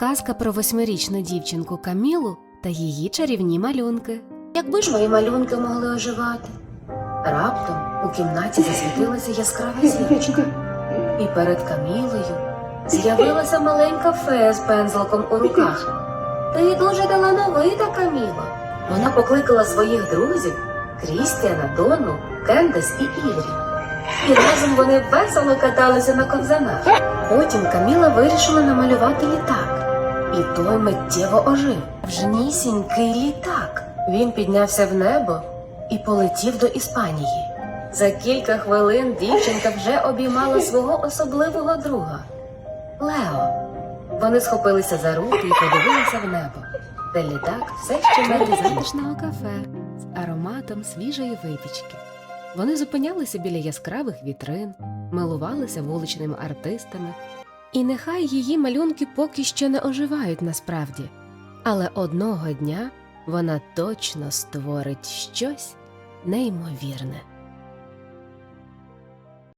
Казка про восьмирічну дівчинку Камілу та її чарівні малюнки. Якби ж мої малюнки могли оживати. Раптом у кімнаті засвітилася яскрава зірочка, і перед Камілою з'явилася маленька фея з пензликом у руках. Ти дуже талановита, Каміло. Вона покликала своїх друзів Крістіана, Дону, Кендес і Іврі. І разом вони весело каталися на ковзанах. Потім Каміла вирішила намалювати літак. І той миттєво ожив. Вжнісінький літак. Він піднявся в небо і полетів до Іспанії. За кілька хвилин дівчинка вже обіймала свого особливого друга Лео. Вони схопилися за руки і подивилися в небо, де літак все ще летів. затишного кафе з ароматом свіжої випічки. Вони зупинялися біля яскравих вітрин, милувалися вуличними артистами. І нехай її малюнки поки що не оживають насправді, але одного дня вона точно створить щось неймовірне.